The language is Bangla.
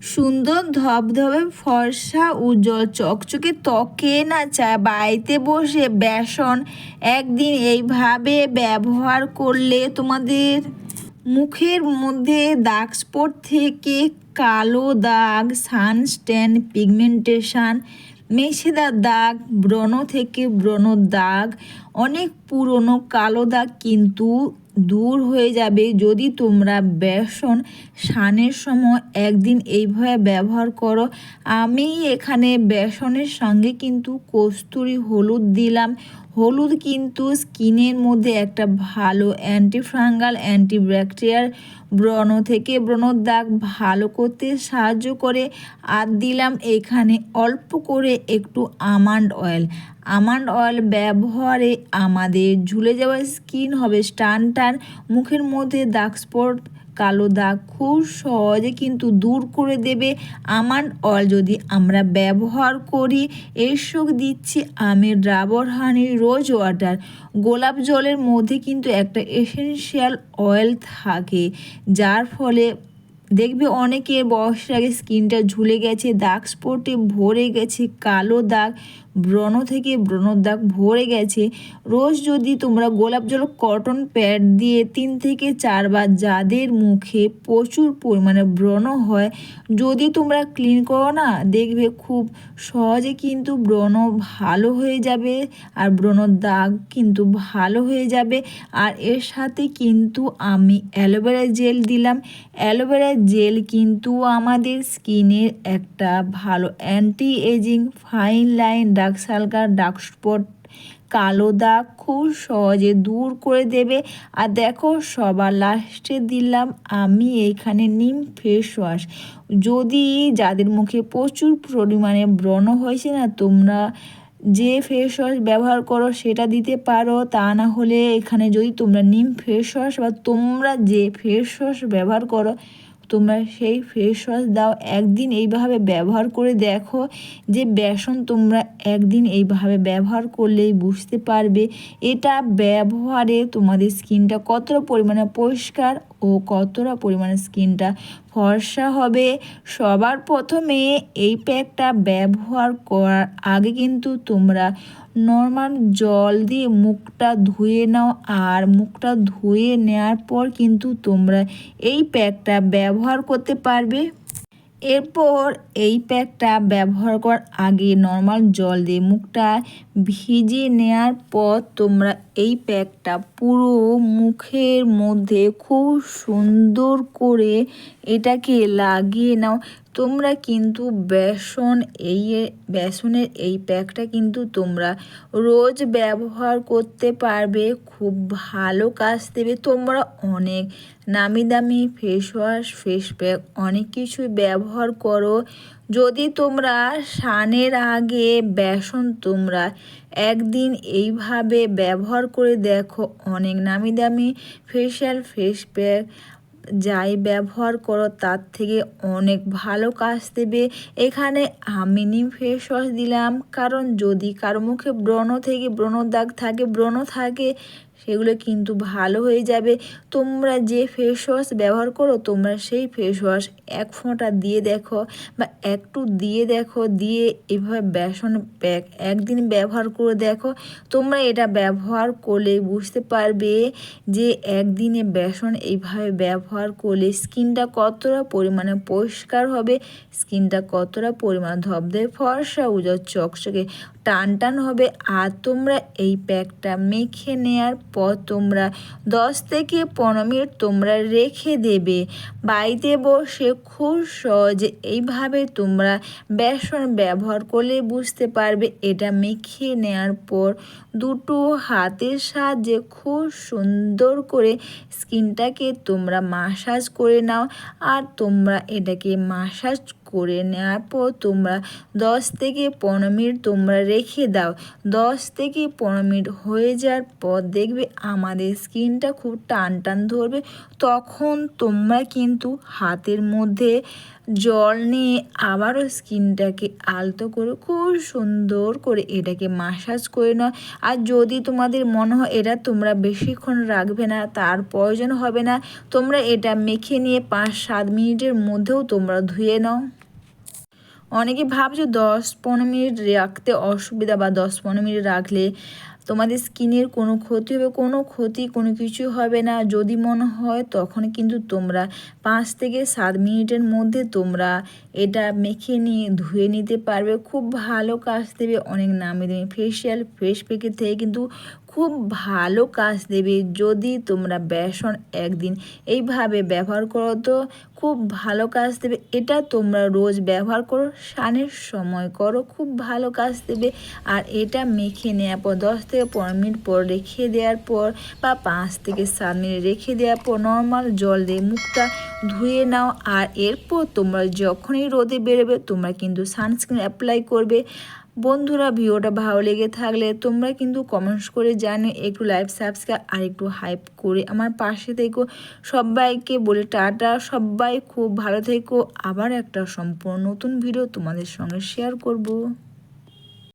সুন্দর ধবধবে ফর্সা উজ্জ্বল চকচকে ত্বকে না চায় বাড়িতে বসে বেসন। একদিন এইভাবে ব্যবহার করলে তোমাদের মুখের মধ্যে দাগ স্পট থেকে কালো দাগ সানস্ট্যান পিগমেন্টেশন মেছেদার দাগ, ব্রণ থেকে ব্রণ দাগ, অনেক পুরনো কালো দাগ কিন্তু দূর হয়ে যাবে যদি তোমরা বেসন স্নানের সময় একদিন এইভাবে ব্যবহার করো। আমি এখানে বেসনের সঙ্গে কিন্তু কস্তুরি হলুদ দিলাম। হলুদ কিন্তু স্কিনের মধ্যে একটা ভালো অ্যান্টিফাঙ্গাল অ্যান্টিব্যাকটেরিয়াল ব্রণ থেকে ব্রণর দাগ ভালো করতে সাহায্য করে। আর দিলাম এখানে অল্প করে একটু আমান্ড অয়েল। আমান্ড অয়েল ব্যবহারে আমাদের ঝুলে যাওয়া স্কিন হবে, স্টান টান, মুখের মধ্যে দাগ স্পট কালো দাগ খুব সহজে কিন্তু দূর করে দেবে। আমান্ড অয়েল যদি আমরা ব্যবহার করি এর সঙ্গে দিচ্ছি আমের ডাবর হানি রোজ ওয়াটার। গোলাপ জলের মধ্যে কিন্তু একটা এসেনশিয়াল অয়েল থাকে, যার ফলে দেখবে অনেকের বয়সের আগে স্কিনটা ঝুলে গেছে, দাগ স্পটে ভরে গেছে, কালো দাগ ব্রণ থেকে ব্রণর দাগ ভরে গেছে। রোজ যদি তোমরা গোলাপ জল, কটন প্যাড দিয়ে তিন থেকে চারবার যাদের মুখে প্রচুর পরিমাণে ব্রণ হয়, যদি তোমরা ক্লিন করো না, দেখবে খুব সহজে কিন্তু ব্রণ ভালো হয়ে যাবে আর ব্রণর দাগ কিন্তু ভালো হয়ে যাবে। আর এর সাথে কিন্তু আমি অ্যালোভেরা জেল দিলাম। অ্যালোভেরা জেল কিন্তু আমাদের স্কিনের একটা ভালো anti ageing fine line dark সালকার dark spot, কালো দাগ খুব সহজে দূর করে দেবে। আর দেখো, সবার লাস্টে দিলাম আমি এইখানে নিম ফেস ওয়াশ যদি যাদের মুখে প্রচুর পরিমাণে ব্রণ হয়েছে না, তোমরা যে ফেস ওয়াশ ব্যবহার করো সেটা দিতে পারো। তা না হলে এখানে যদি তোমরা নিম ফেস ওয়াশ বা তোমরা যে ফেস ওয়াশ ব্যবহার করো তোমরা সেই ফেস ওয়াশ দাও। একদিন এইভাবে ব্যবহার করে দেখো যে বেসন তোমরা একদিন এইভাবে ব্যবহার করলেই বুঝতে পারবে। এটা ব্যবহারে তোমাদের স্কিনটা কতটা পরিমাণে পরিষ্কার ও কতটা পরিমাণে স্কিনটা ফর্সা হবে। সবার প্রথমে এই প্যাকটা ব্যবহার করার আগে কিন্তু তোমরা নর্মাল জল দিয়ে মুখটা ধুয়ে নাও আর মুখটা ধুয়ে নেওয়ার পর কিন্তু তোমরা এই প্যাকটা ব্যবহার করতে পারবে। এরপর এই প্যাকটা ব্যবহার করার আগে নর্মাল জল দিয়ে মুখটা ভিজিয়ে নেওয়ার পর তোমরা এই প্যাকটা পুরো মুখের মধ্যে খুব সুন্দর করে এটাকে লাগিয়ে নাও। তোমরা কিন্তু বেসন এই বেসনের এই প্যাকটা কিন্তু তোমরা রোজ ব্যবহার করতে পারবে, খুব ভালো কাজ দেবে। তোমরা অনেক নামি দামি ফেস ওয়াশ ফেস প্যাক অনেক কিছুই ব্যবহার করো। যদি তোমরা স্নানের আগে বেসন তোমরা একদিন এইভাবে ব্যবহার করে দেখো, অনেক নামি দামি ফেশিয়াল ফেস প্যাক যাই ব্যবহার করো, তার থেকে অনেক ভালো কাজ দেবে। এখানে আমি নিম ফেস ওয়াশ দিলাম, কারণ যদি কারও মুখে ব্রণ থেকে ব্রণ দাগ থাকে, ব্রণ থাকে সেগুলো কিন্তু ভালো হয়ে যাবে। তোমরা যে ফেস ওয়াশ ব্যবহার করো, তোমরা সেই ফেস ওয়াশ এক ফোঁটা দিয়ে দেখো বা একটু দিয়ে দেখো, দিয়ে এভাবে বেসন প্যাক একদিন ব্যবহার করে দেখো। তোমরা এটা ব্যবহার করলে বুঝতে পারবে যে একদিনে বেসন এইভাবে ব্যবহার করলে স্কিনটা কতটা পরিমাণে পরিষ্কার হবে, স্কিনটা কতটা পরিমাণ ধবধবে, ফর্সা উজর চকচকে। টান টান হবে। আর তোমরা এই প্যাকটা মেখে নেওয়ার পর তোমরা দশ থেকে পনেরো মিনিট তোমরা রেখে দেবে। বাড়িতে বসে খুব সহজে এইভাবে তোমরা বেসন ব্যবহার করলে বুঝতে পারবে এটা মেখে নেওয়ার পর দুটো হাতের সাহায্যে খুব সুন্দর করে স্কিনটাকে তোমরা মাসাজ করে নাও। আর তোমরা এটাকে মাসাজ করে নেওয়ার পর তোমরা দশ থেকে পনেরো মিনিট তোমরা রেখে দাও। দশ থেকে পনেরো মিনিট হয়ে যাওয়ার পর দেখবে আমাদের স্কিনটা খুব টান টান ধরবে। তখন তোমরা কিন্তু হাতের মধ্যে জল নিয়ে আবারও স্কিনটাকে আলতো করে খুব সুন্দর করে এটাকে মাসাজ করে নাও। আর যদি তোমাদের মনে হয় এটা তোমরা বেশিক্ষণ রাখবে না, তার প্রয়োজন হবে না, তোমরা এটা মেখে নিয়ে পাঁচ সাত মিনিটের মধ্যেও তোমরা ধুয়ে নাও। অনেকে ভাবছ দশ পনেরো মিনিট রাখতে অসুবিধা বা দশ পনেরো মিনিট রাখলে তোমাদের স্কিনের কোনো ক্ষতি হবে, কোনো ক্ষতি, কোনো কিছু হবে না। যদি মনে হয় তখন কিন্তু তোমরা পাঁচ থেকে সাত মিনিটের মধ্যে তোমরা এটা মেখে নিয়ে, ধুয়ে নিতে পারবে। খুব ভালো কাজ দেবে, অনেক নামি দেবে ফেসিয়াল ফেস প্যাকের থেকে কিন্তু খুব ভালো কাজ দেবে যদি তোমরা বেসন একদিন এইভাবে ব্যবহার করো তো খুব ভালো কাজ দেবে। এটা তোমরা রোজ ব্যবহার করো স্নানের সময় করো, খুব ভালো কাজ দেবে। আর এটা মেখে নেওয়ার পর, দশ থেকে পনেরো মিনিট পর রেখে দেওয়ার পর বা পাঁচ থেকে সাত মিনিট রেখে দেওয়ার পর নর্মাল জল দিয়ে মুখটা ধুয়ে নাও। আর এরপর তোমরা যখনই রোদে বেরোবে, তোমরা কিন্তু সানস্ক্রিন অ্যাপ্লাই করবে। বন্ধুরা ভিডিওটা ভালো লেগে থাকলে তোমরা কিন্তু কমেন্টস করে জানো একটু লাইভ সাবস্ক্রাইব আর একটু হাইপ করে আমার পাশে থেকো। সবাইকে বলে টাটা, সবাই খুব ভালো থেকো। আবার একটা সম্পূর্ণ নতুন ভিডিও তোমাদের সঙ্গে শেয়ার করব।